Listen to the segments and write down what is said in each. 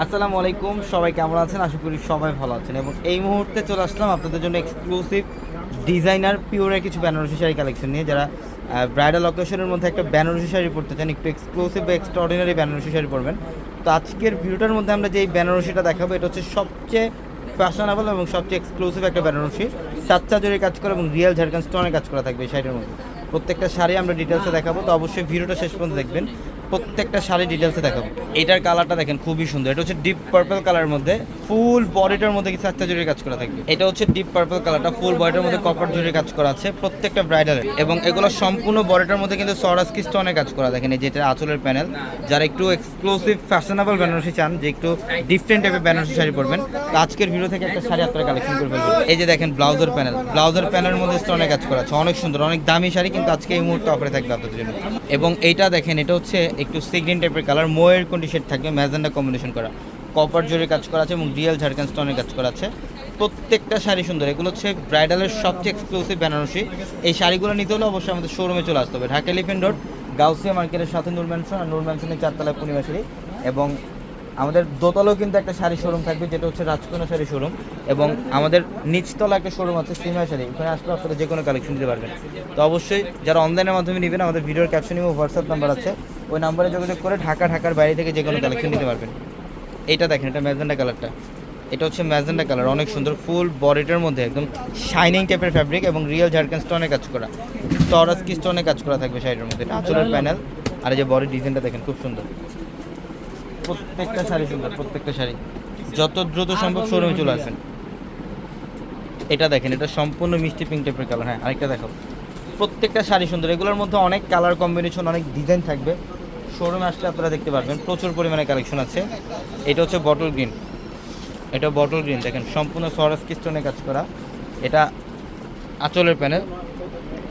আসসালামু আলাইকুম, সবাই কেমন আছেন? আশা করি সবাই ভালো আছেন। এবং এই মুহূর্তে চলে আসলাম আপনাদের জন্য এক্সক্লুসিভ ডিজাইনার পিওরের কিছু বেনারসি শাড়ি কালেকশন নিয়ে। যারা ব্রাইডাল অকেশনের মধ্যে একটা বেনারসি শাড়ি পরতে চান, একটু এক্সক্লুসিভ বা এক্সট্রাঅর্ডিনারি বেনারসি শাড়ি পরবেন। তো আজকের ভিডিওটার মধ্যে আমরা যেই বেনারসিটা দেখাবো, এটা হচ্ছে সবচেয়ে ফ্যাশনেবল এবং সবচেয়ে এক্সক্লুসিভ একটা বেনারসি সাতটা জরির কাজ করা এবং রিয়েল ঝাড়খান স্টোনের কাজ করা থাকবে এই শাড়ির মধ্যে। প্রত্যেকটা শাড়ি আমরা ডিটেলসে দেখাবো, তো অবশ্যই ভিডিওটা শেষ পর্যন্ত দেখবেন। প্রত্যেকটা শাড়ি ডিটেলসে দেখাবো। এটার কালারটা দেখেন, খুবই সুন্দর। এটা হচ্ছে ডিপ পার্পল কালারের মধ্যে ফুল বডিটার মধ্যে কিছু একটা জুড়ির কাজ করা থাকবে এটা হচ্ছে ডিপ পার্পল কালারটা ফুল বডিটার মধ্যে কপার জুড়ির কাজ করা আছে প্রত্যেকটা ব্রাইডালের এবং এগুলো সম্পূর্ণ বডিটার মধ্যে কিন্তু সরাসকি স্টোনের কাজ করা দেখেন, এই যেটা আঁচলের প্যানেল যারা একটু এক্সক্লুসিভ ফ্যাশনেবল বেনারসি চান, যে একটু ডিফারেন্ট টাইপের বেনারসি শাড়ি পরবেন আজকের ভিডিও থেকে একটা শাড়ি আপনারা কালেকশন করে ফেলবেন। এই যে দেখেন ব্লাউজের প্যানেল ব্লাউজের প্যানেলের মধ্যে স্টোনের কাজ করা আছে। অনেক সুন্দর, অনেক দামি শাড়ি, কিন্তু আজকে এই মুহূর্তে অফারে থাকবে আপনাদের জন্য। এবং এইটা দেখেন, এটা হচ্ছে একটু সিগ্রিন টাইপের কালার মোয়ের কন্ডিশন থাকবে, ম্যাজেন্ডা কম্বিনেশন করা। কপার জোরে কাজ করা আছে এবং রিয়েল ঝাড়খান স্টোনের কাজ করা আছে। প্রত্যেকটা শাড়ি সুন্দর, এগুলো হচ্ছে ব্রাইডালের সবচেয়ে এক্সক্লুসিভ বেনারসি। এই শাড়িগুলো নিতে হলে অবশ্যই আমাদের শোরুমে চলে আসতে হবে। ঢাকা এলিফেন্ট রোড গাউসিয়া মার্কেটের সাথে নূর ম্যানশন আর নূর ম্যানশনের চারতলায় শাড়ি এবং আমাদের দোতলাও কিন্তু একটা শাড়ি শোরুম থাকবে যেটা হচ্ছে রাজকোনা শাড়ি শোরুম এবং আমাদের নিচতলা একটা শোরুম আছে সিমা শাড়ি। ওখানে আসলে আপনারা যে কোনো কালেকশন দিতে পারবেন। তো অবশ্যই যারা অনলাইনের মাধ্যমে নেবেন আমাদের ভিডিওর ক্যাপশন এবং হোয়াটসঅ্যাপ নাম্বার আছে। ওই নাম্বারে যোগাযোগ করে ঢাকা ঢাকার বাইরে থেকে যে কোনো কালেকশন নিতে পারবেন। এটা দেখেন এটা ম্যাজেন্ডা কালারটা এটা হচ্ছে ম্যাজেন্ডা কালার অনেক সুন্দর ফুল বডিটার মধ্যে একদম শাইনিং টাইপের ফ্যাব্রিক এবং রিয়েল ঝাড়খান স্টোনে কাজ করা। টরাস কি স্টোনে কাজ করা থাকবে শাড়ির মধ্যে। এটা আঁচলের প্যানেল আর এই যে বডি ডিজাইনটা দেখেন খুব সুন্দর। প্রত্যেকটা শাড়ি সুন্দর, প্রত্যেকটা শাড়ি। যত দ্রুত সম্ভব শোরুমে চলে আসেন। এটা দেখেন, এটা সম্পূর্ণ মিষ্টি পিঙ্ক টাইপের কালার হ্যাঁ আরেকটা দেখো। প্রত্যেকটা শাড়ি সুন্দর। এগুলোর মধ্যে অনেক কালার কম্বিনেশন অনেক ডিজাইন থাকবে। শোরুমে আসলে আপনারা দেখতে পারবেন, প্রচুর পরিমাণে কালেকশন আছে। এটা হচ্ছে বটল গ্রিন এটা বটল গ্রিন দেখেন, সম্পূর্ণ সরাস স্টোনে কাজ করা। এটা আঁচলের প্যানেল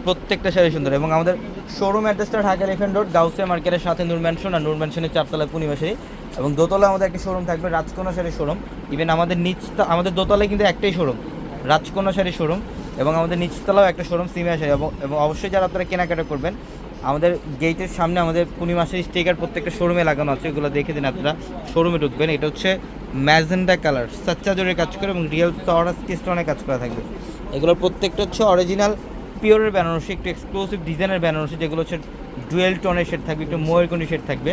প্রত্যেকটা শাড়ি সুন্দর এবং আমাদের শোরুম অ্যাড্রেসটা ঢাকা এলিফেন্ট রোড গাউসিয়া মার্কেটের সাথে নূর ম্যানশন আর নূর ম্যানশনের চারতলা পূর্ণিমা শাড়ি। এবং দোতলা আমাদের একটা শোরুম থাকবে রাজকোনা শাড়ি শোরুম ইভেন আমাদের নিচটা আমাদের দোতলায় কিন্তু একটাই শোরুম রাজকোনা শাড়ি শোরুম এবং আমাদের নিচতলাও একটা শোরুম সিমিয়া শাড়ি এবং অবশ্যই যারা আপনারা কেনাকাটা করবেন, আমাদের গেটের সামনে আমাদের পূর্ণিমা শাড়ি স্টিকার প্রত্যেকটা শোরুমে লাগানো আছে, এগুলো দেখে দিন আপনারা শোরুমে ঢুকবেন। এটা হচ্ছে ম্যাজেন্ডা কালার সাচ্চা জোরে কাজ করে এবং রিয়েল সরাস স্টোনে কাজ করা থাকবে। এগুলোর প্রত্যেকটা হচ্ছে অরিজিনাল পিওরের বেনারসি একটু এক্সক্লুসিভ ডিজাইনের বেনারসি যেগুলো হচ্ছে ডুয়েল টনের শেড থাকবে, একটু মোয়ের কোনি শেড থাকবে।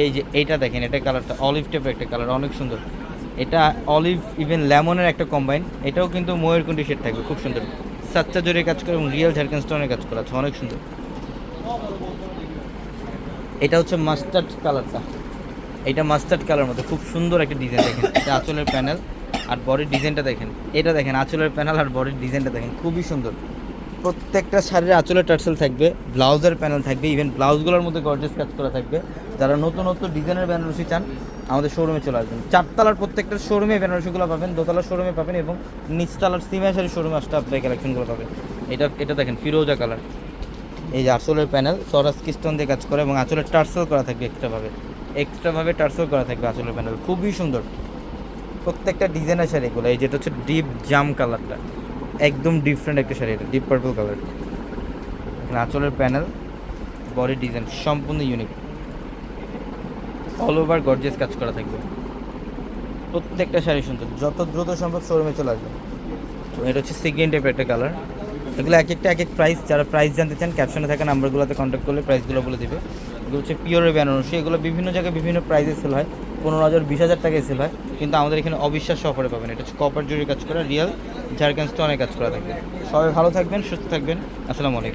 এই যে এইটা দেখেন, এটা কালারটা অলিভ টাইপের একটা কালার, অনেক সুন্দর। এটা অলিভ ইভেন লেমনের একটা কম্বাইন এটাও কিন্তু মোয়ের কোনি শেড থাকবে, খুব সুন্দর। সাচ্চা জোরে কাজ করে এবং রিয়েল ঝাড়খান স্টোনের কাজ করা আছে, অনেক সুন্দর। এটা হচ্ছে মাস্টার্ড কালারটা। এটা মাস্টার্ড কালার মধ্যে খুব সুন্দর একটা ডিজাইন দেখেন। এটা আঁচলের প্যানেল আর বডির ডিজাইনটা দেখেন। এটা দেখেন, আঁচলের প্যানেল আর বডির ডিজাইনটা দেখেন, খুবই সুন্দর। প্রত্যেকটা শাড়ির আঁচলের টার্সেল থাকবে, ব্লাউজের প্যানেল থাকবে ইভেন ব্লাউজগুলোর মধ্যে গর্জেস কাজ করা থাকবে। যারা নতুন নতুন ডিজাইনের বেনারসি চান, আমাদের শোরুমে চলে আসবেন। চারতলার প্রত্যেকটা শোরুমে বেনারসিগুলো পাবেন, দোতলার শোরুমে পাবেন এবং নিচতলার সিমা শাড়ি শোরুমে আসতে আপনি কালেকশনগুলো পাবেন। এটা এটা দেখেন, ফিরোজা কালার এই যে আঁচলের প্যানেল সরাস কিস্টন দিয়ে কাজ করে এবং আঁচলের টার্সেল করা থাকবে এক্সট্রাভাবে এক্সট্রাভাবে টার্সেল করা থাকবে আঁচলের প্যানেল খুবই সুন্দর। প্রত্যেকটা ডিজাইনের শাড়িগুলো এই যেটা হচ্ছে ডিপ জাম কালারটা একদম ডিফারেন্ট একটা শাড়ি এটা ডিপ পার্পল কালার আঁচলের প্যানেল বডি ডিজাইন সম্পূর্ণ ইউনিক অল ওভার গর্জিয়াস কাজ করা থাকবে। প্রত্যেকটা শাড়ি সুন্দর, যত দ্রুত সম্ভব শোরুমে চলে আসবে। এটা হচ্ছে সেকেন্ড টাইপের একটা কালার এগুলো এক একটা, এক এক প্রাইস যারা প্রাইস জানতে চান ক্যাপশনে থাকা নাম্বারগুলোতে কন্ট্যাক্ট করলে প্রাইসগুলো বলে দিবে। এগুলো হচ্ছে পিওরের বেনারসি এগুলো বিভিন্ন জায়গায় বিভিন্ন প্রাইসে সেল হয়। পনেরো হাজার বিশ হাজার টাকায় সেল হয়। কিন্তু আমাদের এখানে অবিশ্বাস সফরে পাবেন। এটা হচ্ছে কপার জুড়ি কাজ করা রিয়েল ঝাড়খান স্টোনের কাজ করা থাকবে সবাই ভালো থাকবেন, সুস্থ থাকবেন। আসসালামু আলাইকুম।